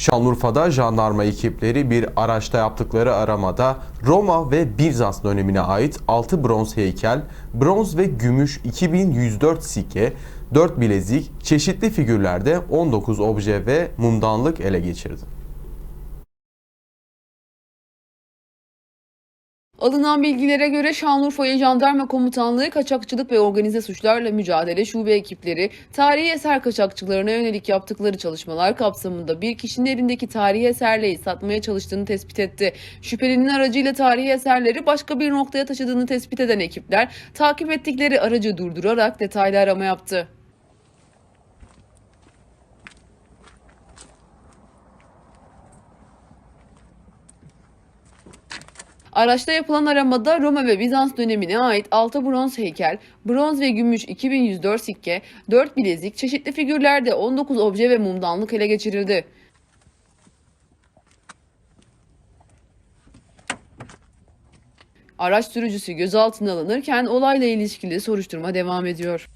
Şanlıurfa'da jandarma ekipleri bir araçta yaptıkları aramada Roma ve Bizans dönemine ait 6 bronz heykel, bronz ve gümüş 2104 sikke, 4 bilezik, çeşitli figürlerde 19 obje ve mumdanlık ele geçirdi. Alınan bilgilere göre Şanlıurfa İl Jandarma Komutanlığı Kaçakçılık ve Organize Suçlarla Mücadele Şube ekipleri tarihi eser kaçakçılarına yönelik yaptıkları çalışmalar kapsamında bir kişinin elindeki tarihi eserleri satmaya çalıştığını tespit etti. Şüphelinin aracıyla tarihi eserleri başka bir noktaya taşıdığını tespit eden ekipler takip ettikleri aracı durdurarak detaylı arama yaptı. Araçta yapılan aramada Roma ve Bizans dönemine ait 6 bronz heykel, bronz ve gümüş 2104 sikke, 4 bilezik, çeşitli figürlerde 19 obje ve mumdanlık ele geçirildi. Araç sürücüsü gözaltına alınırken olayla ilişkili soruşturma devam ediyor.